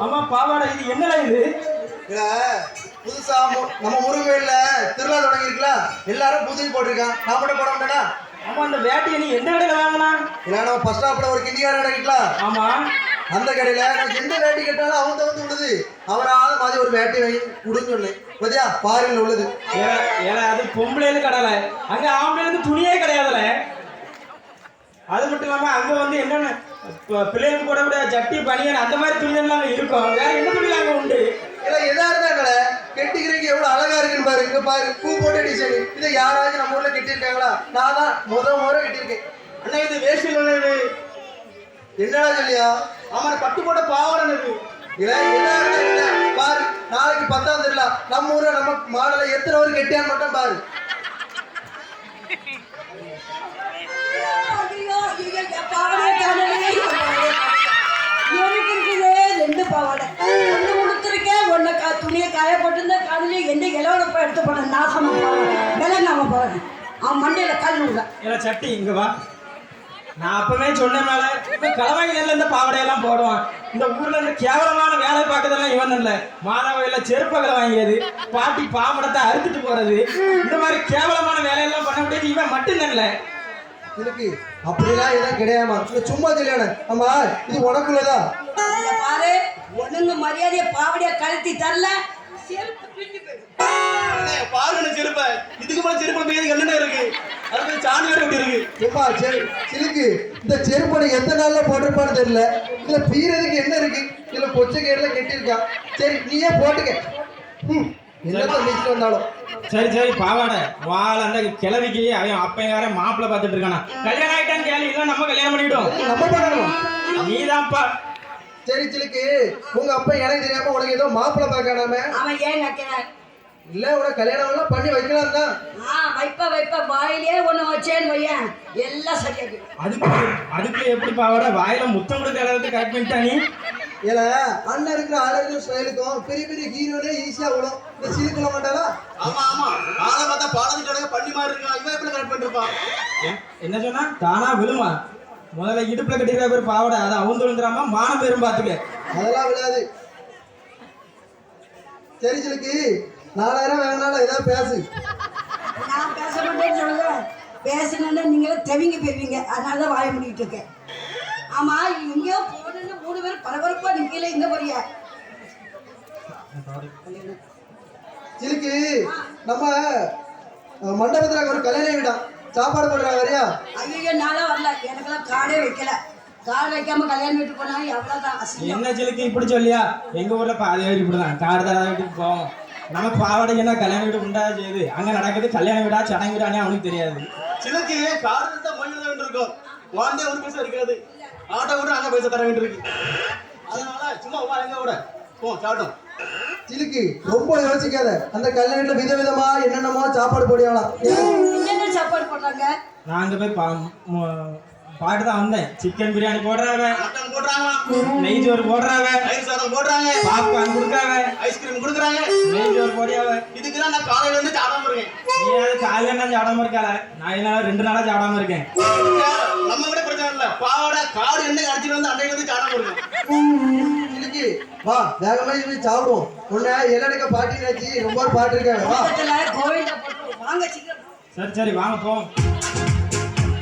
ஆமா பாவாடை இது என்னடா இது? இல்ல புதுசா நம்ம முருகவேல்ல திருவிழா தொடங்கிருக்கல எல்லாரும் புதுசு போட்டிருக்கான் நான் மட்டும் போட மாட்டேனா? ஆமா அந்த வேட்டியை நீ எந்த கடையில வாங்கினா? இல்ல நம்ம ஃபர்ஸ்ட் ஸ்டாப்ல ஒரு கிண்டிகார கடை இருக்குல்ல? ஆமா. அந்த கடையில நான் எந்த வேட்டி கேட்டாலும் அவன் தவிர்த்து விடுது அவராத மாதிரி ஒரு வேட்டி வை விடுன்னு சொன்னேன். பத்தியா? பாருங்க உள்ளது. ஏல அது பொம்பளைன்னு கடலை அங்க ஆம்பளைன்னு துணியே கிடையாதுல. அது மட்டும் இல்லாம அங்க வந்து என்னென்ன பிள்ளைங்க போடக்கூடிய ஜட்டி பனியன் அந்த மாதிரி துணி எல்லாம் இருக்கும். வேற என்ன துணி அங்கே உண்டு? இல்ல எதா இருந்தாங்களே கெட்டிக்கிறீங்க கெட்டிக்கிறதுக்கு எவ்வளவு அழகா இருக்குன்னு பாரு. இங்க பாரு பூ போட்ட டிசைன் இதை யாராவது நம்ம ஊர்ல கெட்டிருக்காங்களா நான் தான் முத முறை கெட்டியிருக்கேன். அண்ணா இது வேஷ்டியில் இது. என்னடா சொல்லியா? ஆமா பட்டு போட்ட பாவாடை இது. என்ன? பாரு நாளைக்கு பத்தாம் தெரியல நம்ம ஊர்ல நம்ம மாடலை எத்தனை ஒரு கெட்டியான்னு மட்டும் பாரு ஐயோ, ஐயோ, என் பாவாடை காணலையே, என் பாவாடை காணலையே. எனக்கு இருக்குதே ரெண்டு பாவாடை ஒண்ணு உடுத்திருக்கேன் ஒண்ணு கா துணியை காய போட்டிருந்தா காலையில எந்த இலவன போய் எடுத்து போனேன் நாசமா போறேன். விளங்காம போறேன். அவன் மண்டையில கல் விட ஏல சட்டி இங்க வா. நான் அப்பவே சொன்ன மேல இந்த பாவாடையெல்லாம் போடுவான். இந்த ஊர்ல இந்த கேவலமான வேலை பார்க்கறதெல்லாம் இவன் இல்ல. மாதவையில செருப்பகளை வாங்கியது பாட்டி பாம்படத்தை அறுத்துட்டு போறது. இந்த மாதிரி கேவலமான வேலையெல்லாம் பண்ண முடியாது இவன் மட்டும் இல்ல. இதுக்கு அப்படிலாம் எதுவும் கிடையாமா இல்ல சும்மா சொல்லியானே ஆமா இது உனக்குள்ளதா? பாரு ஒண்ணுங்க மரியாதையை பாவடியா கழட்டி தரல. பாருங்க செருப்ப. இதுக்கு மேல செருப்பு பேருக்கு என்னென்ன இருக்கு. அதுக்கு சாணி வேற இப்படி இருக்கு. ஏப்பா சரி சிலுக்கு இந்த செருப்பனை எந்த நாள்ல போட்டிருப்பான்னு தெரியல. இதுல பீறதுக்கு என்ன இருக்கு? இதுல கொச்சை கேடுல கெட்டிருக்கான் சரி நீயே போட்டுக்க. ம், என்னதான் மிக்ஸ் வந்தாலும். சரி சரி பாவாடை. வாழ அந்த கிழவிக்கு அவன் அப்பங்கார மாப்பிள்ளை பார்த்துட்டு இருக்கானா. கல்யாணம் ஆயிட்டான்னு கேள்வி இல்லை நம்ம கல்யாணம் பண்ணிவிடும் நம்ம பண்ணணும். நீதான்ப்பா. சரி சிலுக்கு உங்க அப்பா எனக்கு தெரியாம உனக்கு ஏதோ மாப்பிள்ளை பார்க்கணாம அவன் ஏன் நக்கிறான் இல்ல உனக்கு கல்யாணம் எல்லாம் பண்ணி வைக்கலாம் தான். ஆ வைப்ப வைப்ப வாயிலே ஒண்ணு வச்சேன்னு வையன். எல்லாம் சரியா போயிடும் அதுக்கு அதுக்கு எப்படி பாவாடை வாயில முத்தம் கொடுக்க அளவுக்கு கரெக்ட் பண்ணிட்டா நீ? ஏல அண்ணன் இருக்கிற அழகு ஸ்டைலுக்கும் பெரிய பெரிய ஹீரோனே ஈஸியா விடும் இந்த சிலுக்குல மாட்டாளா? ஆமா ஆமா. ஆளை பார்த்தா பாடத்து கடை பண்ணி மாதிரி இருக்கா இவன் எப்படி கரெக்ட் பண்ணிருப்பான்? என்ன சொன்னா? தானா விழுமா? முதல்ல இடுப்புல கட்டிக்கிற பேர் பாவாடை அதை அவுந்து விழுந்துடாம மானம் பேரும் பாத்துக்க அதெல்லாம் விடாது. சரி சிலுக்கு நாலாயிரம் வேணாலும் ஏதாவது பேசு. நான் பேச மாட்டேன்னு சொல்லுவேன் பேசணுன்னு நீங்களே தெவிங்க போயிருவீங்க. அதனால தான் வாய முடிக்கிட்டு இருக்கேன். ஆமா எங்கேயோ போகணுன்னு மூணு பேரும் பரபரப்பா நிக்கல இந்த மாதிரியா சிலுக்கு நம்ம மண்டபத்துல ஒரு கல்யாணம் வீடாம். சாப்பாடு போடுறா வரியா? ஐயோ நாளா வரல. எனக்கெல்லாம் காடே வைக்கல. காடு வைக்காம கல்யாணம் வீட்டுக்கு போனா எவ்வளவுதான் என்ன சிலுக்கு இப்படி சொல்லியா? எங்க ஊர்ல பாதி பேர் இப்படிதான். காடு தர வீட்டுக்கு போவோம். நமக்கு பாவாடைக்கு என்ன கல்யாண வீடு உண்டா செய்யுது? அங்க நடக்குது கல்யாண வீடா சடங்கு வீடானே அவனுக்கு தெரியாது. இருந்தா மணி தான் வேண்டியிருக்கும் வாண்டே ஒரு பைசா இருக்காது ஆட்டோ கூட அங்க பைசா தர வேண்டியிருக்கு. அதனால சும்மா வா எங்க கூட? போ சாப்பிட்டோம். சிலுக்கு ரொம்ப யோசிக்காத. அந்த கல்யாண வீட்டுல விதவிதமா என்னென்னமோ சாப்பாடு போடியாலாம் சாப்பாடு போடுறாங்க. நான் அங்க போய் பாட்டு தான் வந்தேன். சிக்கன் பிரியாணி போடுறாவ மட்டன் போடுறாங்க. நெய் சோறு போடுறாவ தயிர் சாதம் போடுறாங்க. பாப்கார்ன் கொடுக்காவ ஐஸ்கிரீம் கொடுக்குறாங்க. நெய் சோறு போடியாவ இதுக்கு தான் நான் காலையில இருந்து சாப்பிடாம இருக்கேன். நீ அது காலையில நான் சாடாம இருக்கால நான் என்ன ரெண்டு நாளா சாடாம இருக்கேன். நம்ம கூட பிரச்சனை இல்ல. பாவாடை காடு என்ன அடிச்சுட்டு வந்து அன்னைக்கு வந்து சாப்பிடாம இருக்கேன். வா வேகமா போய் சாப்பிடுவோம். உன்னை எல்லடுக்க பாட்டி ரொம்ப பாட்டு இருக்காங்க வா. கோவில்ல போட்டு வாங்க சீக்கிரம். சரி சரி வாங்க போவோம்